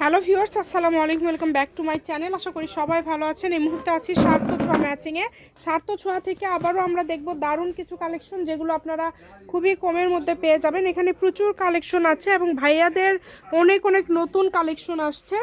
Hello viewers, আসসালামু আলাইকুম, welcome back to my channel. আশা করি সবাই ভালো আছেন। এই মুহূর্তে আছি সার্থ ছোঁয়া ম্যাচিংয়ে স্বার্থ ছোঁয়া থেকে আবারও আমরা দেখব দারুণ কিছু কালেকশন যেগুলো আপনারা খুবই কমের মধ্যে পেয়ে যাবেন। এখানে প্রচুর কালেকশন আছে এবং ভাইয়াদের অনেক অনেক নতুন কালেকশন আসছে।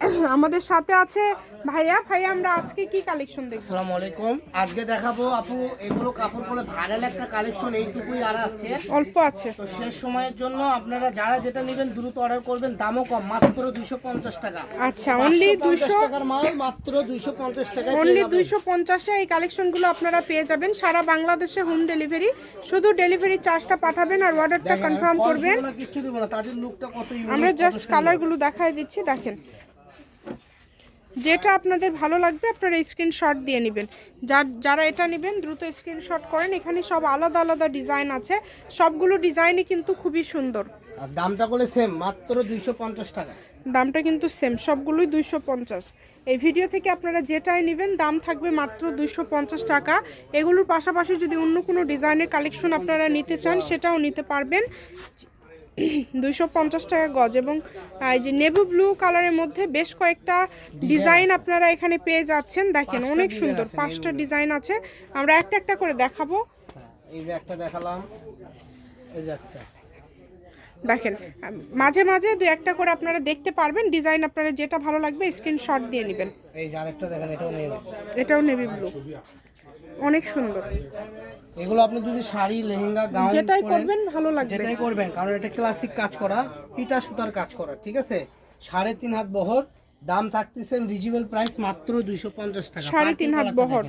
আমাদের সাথে আছে ভাইয়া। ভাইয়া আমরা আজকে কি কালেকশন দেখব? আসসালামু আলাইকুম। আজকে দেখাবো আপু এগুলো কাপড় পরে ভাইরাল একটা কালেকশন এইটুকুই আর আছে। অল্প আছে। তো শেষ সময়ের জন্য আপনারা যারা যেটা নেবেন দ্রুত অর্ডার করবেন দামও কম মাত্র দুইশো পঞ্চাশ টাকা। আচ্ছা অনলি 550 দুইশো টাকার মাল মাত্র দুইশো পঞ্চাশ টাকা অনলি দুইশো পঞ্চাশে এই কালেকশনগুলো আপনারা পেয়ে যাবেন। সারা বাংলাদেশে হোম ডেলিভারি শুধু ডেলিভারি চার্জটা পাঠাবেন আর অর্ডারটা কনফার্ম করবেন। কিচ্ছু দেবো না তাদের লুকটা কত unique, আমরা জাস্ট। কালারগুলো দেখাই দিচ্ছি দেখেন। যেটা আপনাদের ভালো লাগবে আপনারা স্ক্রিনশট দিয়ে নেবেন। যার যারা এটা নেবেন দ্রুত স্ক্রিনশট করেন। এখানে সব আলাদা আলাদা ডিজাইন আছে। সবগুলো ডিজাইনই কিন্তু খুবই সুন্দর। আর দামটা করে সেম মাত্র দুইশো পঞ্চাশ টাকা। দামটা কিন্তু সেম সবগুলোই দুইশো পঞ্চাশ। এই ভিডিও থেকে আপনারা যেটাই নেবেন দাম থাকবে মাত্র দুইশো পঞ্চাশ টাকা। এগুলোর পাশাপাশি যদি অন্য কোনো ডিজাইনের কালেকশন আপনারা নিতে চান সেটাও নিতে পারবেন। দুইশো পঞ্চাশ টাকা গজ এবং এই যে নেভি ব্লু কালারের মধ্যে বেশ কয়েকটা ডিজাইন আপনারা এখানে পেয়ে যাচ্ছেন। দেখেন অনেক সুন্দর পাঁচটা ডিজাইন আছে। আমরা একটা একটা করে দেখাবো। হ্যাঁ, এই যে একটা দেখালাম। এই যে একটা। দেখেন মাঝে মাঝে দু একটা করে আপনারা দেখতে পারবেন। ডিজাইন আপনারা যেটা ভালো লাগবে স্ক্রিনশট দিয়ে নেবেন। এই যে আরেকটা দেখেন এটাও নেই এটাও নেভি ব্লু। অনেক সুন্দর। এগুলো আপনি যদি শাড়ি লেহেঙ্গা গাউন যেটাই করবেন ভালো লাগবে। যেটাই করবেন কারণ এটা ক্লাসিক কাজ করা পিটা সুতার কাজ করা ঠিক আছে? সাড়ে তিন হাত বহর দাম থাকতেছে রিজিবল প্রাইস মাত্র দুইশো পঞ্চাশ টাকা। সাড়ে তিন হাত বহর।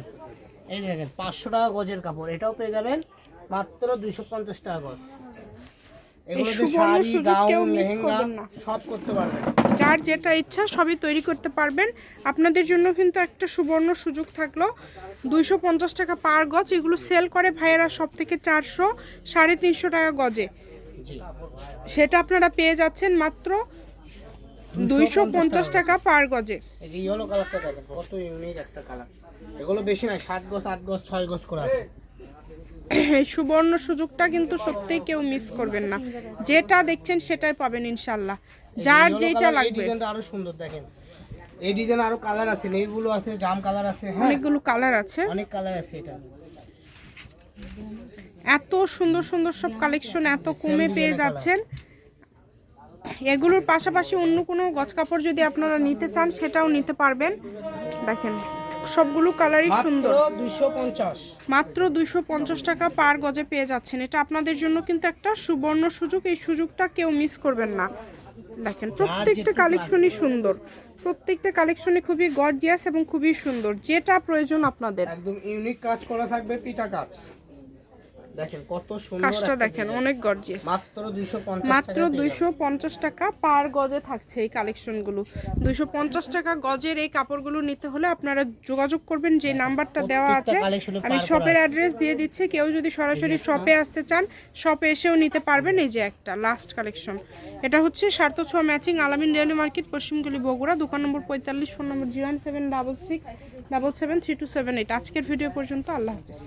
এই দেখেন পাঁচশো টাকা গজের কাপড় এটাও পেয়ে যাবেন মাত্র দুইশো পঞ্চাশ টাকা গজ। এগুলোতে শাড়ি গাউন লেহেঙ্গা সব করতে পারবেন। যার যেটা ইচ্ছা সবই তৈরি করতে পারবেন। আপনাদের জন্য কিন্তু একটা সুবর্ণ সুযোগ থাকল। দুইশো পঞ্চাশ টাকা পার গজ এগুলো সেল করে ভাইয়েরা সব থেকে চারশো সাড়ে তিনশো টাকা গজে। সেটা আপনারা পেয়ে যাচ্ছেন মাত্র দুইশো পঞ্চাশ টাকা পার গজে। ইয়েলো কালারটা দেখেন কত ইউনিক একটা কালার এগুলো বেশি নয় সাত গজ আট গজ ছয় গজ করে আছে। সুবর্ণ সুযোগটা কিন্তু সত্যিই কেউ মিস করবেন না। যেটা দেখছেন সেটাই পাবেন ইনশাল্লাহ যার যেটা লাগবে। আরও সুন্দর দেখেন। এই ডিজাইন আরও কালার আছে নেইগুলো আছে জাম কালার আছে হ্যাঁ। অনেকগুলো কালার আছে। অনেক কালার আছে এটা। এত সুন্দর সুন্দর সব কালেকশন এত কমে পেয়ে যাচ্ছেন। এগুলোর পাশাপাশি অন্য কোনো গজ কাপড় যদি আপনারা নিতে চান সেটাও নিতে পারবেন। দেখেন। সবগুলো কালারই সুন্দর। মাত্র দুইশো পঞ্চাশ টাকা পার গজে পেয়ে যাচ্ছেন। এটা আপনাদের জন্য কিন্তু একটা সুবর্ণ সুযোগ। এই সুযোগটা কেউ মিস করবেন না। দেখেন প্রত্যেকটা কালেকশনই সুন্দর। প্রত্যেকটা কালেকশনই খুবই গর্জিয়াস এবং খুবই সুন্দর। যেটা প্রয়োজন আপনাদের। একদম ইউনিক কাজ করা থাকবে পিটা কাজ। দেখেন কত সুন্দর কাজটা দেখেন অনেক গর্জিয়াস মাত্র দুইশো পঞ্চাশ মাত্র দুইশো পঞ্চাশ টাকা পার গজে থাকছে এই কালেকশনগুলো দুইশো পঞ্চাশ টাকা গজের এই কাপড়গুলো নিতে হলে আপনারা যোগাযোগ করবেন যে নাম্বারটা দেওয়া আছে। আমি শপের অ্যাড্রেস দিয়ে দিচ্ছি কেউ যদি সরাসরি শপে আসতে চান শপে এসেও নিতে পারবেন এই যে একটা লাস্ট কালেকশন এটা হচ্ছে সার্থ ছোঁয়া ম্যাচিং আলামিন ডেলি মার্কেট পশ্চিমগুলি বগুড়া দোকান নম্বর পঁয়তাল্লিশ phone number zero seven double six double seven three two seven eight. আজকের ভিডিও পর্যন্ত আল্লাহ হাফিজ।